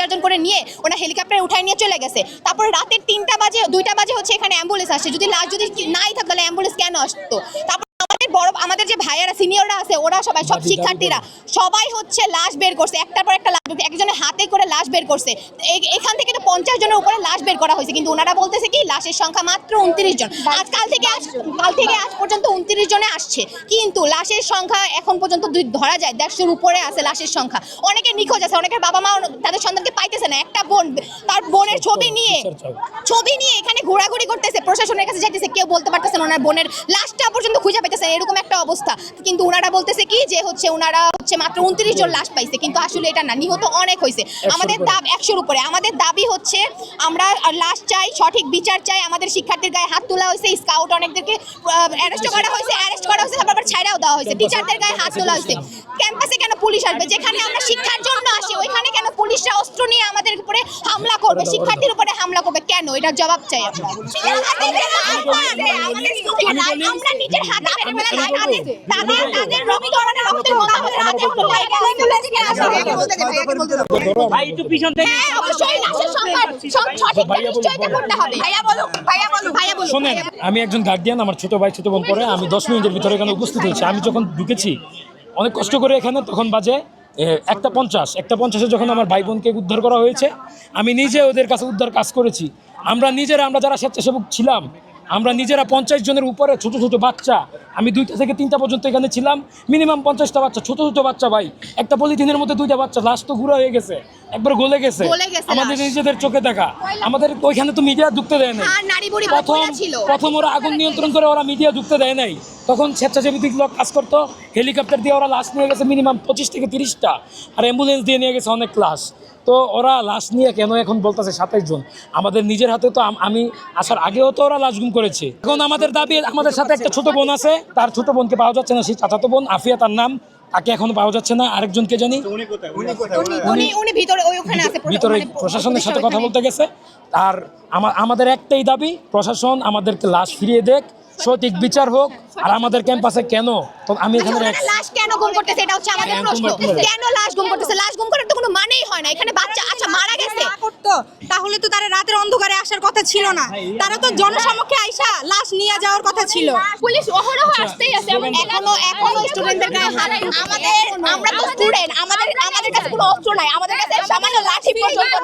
চারজন করে নিয়ে ওরা হেলিকপ্টারে উঠায় নিয়ে চলে গেছে। তারপরে রাতের তিনটা বাজে, দুইটা বাজে হচ্ছে এখানে অ্যাম্বুলেন্স আসছে। যদি লাশ যদি নাই থাকতো, তাহলে অ্যাম্বুলেন্স কেন আসতো? তারপর আমাদের বড় আমাদের যে ভাইয়ারা সিনিয়ররা আছে ওরা সবাই সব শিক্ষার্থীরা সবাই হচ্ছে লাশ বের করছে। একটার পর একটা লাশ বের- একজনের হাতে করে লাশ বের করছে। এ- এখান থেকে তো পঞ্চাশ জনের উপরে লাশ বের করা হয়েছে কিন্তু ওনারা বলতেছে কি লাশের সংখ্যা মাত্র উনত্রিশ জন। আজ কাল থেকে আজ কাল থেকে আজ পর্যন্ত উনত্রিশ জনে আসছে। কিন্তু লাশের সংখ্যা এখন পর্যন্ত দুই ধরা যায় দেড়শোর উপরে আছে লাশের সংখ্যা। অনেকে নিখোঁজ আছে অনেকের বাবা মা তাদের সন্তানকে পাইতেছে না। একটা বোন তার বোনের ছবি নিয়ে ছবি নিয়ে এখানে ঘোরাঘুরি করতেছে প্রশাসনের কাছে যাইতেছে কেউ বলতে পারতেছে না ওনার বোনের লাশটা পর্যন্ত খুঁজে পেতেছে না, এরকম একটা অবস্থা। কিন্তু ওনারা বলতেছে কি যে হচ্ছে ওনারা হচ্ছে মাত্র উনত্রিশ জন লাশ পাইছে কিন্তু আসলে এটা না নিহত অনেক হয়েছে আমাদের দাব একশোর উপরে। আমাদের দাবি হচ্ছে আমরা লাশ চাই সঠিক বিচার চাই আমাদের শিক্ষার্থীর গায়ে হাত তোলা হয়েছে স্কাউট অনেকদেরকে অ্যারেস্ট করা হয়েছে অ্যারেস্ট করা হয়েছে তারপর ছাইড়াও দেওয়া হয়েছে টিচারদের গায়ে হাত তোলা হয়েছে ক্যাম্পাসে কেন পুলিশ আসবে? যেখানে আমরা শিক্ষার জন্য আসি ওইখানে পুলিশরা অস্ত্র নিয়ে আমাদের উপরে হামলা করবে শিক্ষার্থীর উপরে হামলা করবে। কেন? এটার জবাব চাই আমরা। নিজের হাতে তাদের রক্ত আমাদের রক্তের মতো আমাদের হাতে ভাই একটু পিছন থেকে অবশ্যই আমি একজন গার্ডিয়ান আমার ছোট ভাই ছোট বোন পরে আমি দশ মিনিটের ভিতরে এখানে উপস্থিত হয়েছি। আমি যখন ঢুকেছি অনেক কষ্ট করে এখানে তখন বাজে একটা পঞ্চাশ, একটা পঞ্চাশে যখন আমার ভাই বোনকে উদ্ধার করা হয়েছে, আমি নিজে ওদের কাছে উদ্ধার কাজ করেছি। আমরা নিজেরা, আমরা যারা স্বেচ্ছাসেবক ছিলাম আমরা নিজেরা পঞ্চাশ জনের উপরে ছোট ছোট বাচ্চা আমি দুইটা থেকে তিনটা পর্যন্ত এখানে ছিলাম মিনিমাম পঞ্চাশটা বাচ্চা ছোট ছোট বাচ্চা ভাই। একটা পলিথিনের মধ্যে দুইটা বাচ্চা লাশ তো ঘুরা হয়ে গেছে একবার গলে গেছে। আমাদের নিজেদের চোখে দেখা। আমাদের ওইখানে তো মিডিয়া ঢুকতে দেয় নাই। নারী বুড়ি প্রথম প্রথম ওরা আগুন নিয়ন্ত্রণ করে ওরা মিডিয়া ঢুকতে দেয় নাই। তখন স্বেচ্ছাসেবী লোক কাজ করতো হেলিকপ্টার দিয়ে ওরা লাশ নিয়ে গেছে মিনিমাম পঁচিশ থেকে তিরিশটা আর অ্যাম্বুলেন্স দিয়ে নিয়ে গেছে অনেক লাশ তো ওরা লাশ নিয়ে কেন এখন বলতেছে সাতাইশ জন? আমাদের নিজের হাতে তো আমি আসার আগেও তো ওরা লাশ গুম করেছে। এখন আমাদের দাবি আমাদের সাথে একটা ছোট বোন আছে তার ছোট বোনকে পাওয়া যাচ্ছে না সেই চাচাতো বোন আফিয়া তার নাম তাকে এখনও পাওয়া যাচ্ছে না। আরেকজনকে জানি? উনি উনি ভিতরে ওই ওখানে আছে ভিতরে মানে প্রশাসনের সাথে কথা বলতে গেছে। আর আমা- আমাদের একটাই দাবি প্রশাসন আমাদেরকে লাশ ফিরিয়ে দেখ সঠিক বিচার হোক আর আমাদের ক্যাম্পাসে কেন? তো আমি এখানে লাশ কেন গুম করতেছে? এটা হচ্ছে আমাদের প্রশ্ন। কেন লাশ গুম করতেছে? লাশ গুম করার তো কোনো মানেই হয় না। এখানে বাচ্চা আচ্ছা মারা গেছে। করতো তাহলে তো তারা রাতের অন্ধকারে আসার কথা ছিল না। তারা তো জনসমক্ষে আইসা লাশ নিয়ে যাওয়ার কথা ছিল। পুলিশ অহরহ আসতেই আছে এবং এখনও এখনও স্টুডেন্টদের গায়ে হাত আমাদের আমরা তো স্টুডেন্ট আমাদের আমাদের কাছে কোনো অস্ত্র নাই। আমাদের কাছে সামান্য লাঠি পর্যন্ত।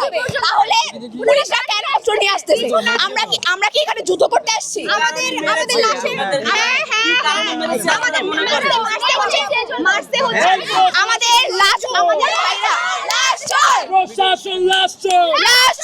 তাহলে পুলিশরা কেন অস্ত্র নিয়ে আসতেছে। আমরা কি আমরা কি এখানে যুদ্ধ করতে আসছি? আমাদের আমাদের লাশের হ্যাঁ হ্যাঁ হ্যাঁ। আমাদের মারতে মারতে হচ্ছে মারতে হচ্ছে। আমাদের লাশ আমাদের লাশ প্রশাসন লাশ লাশ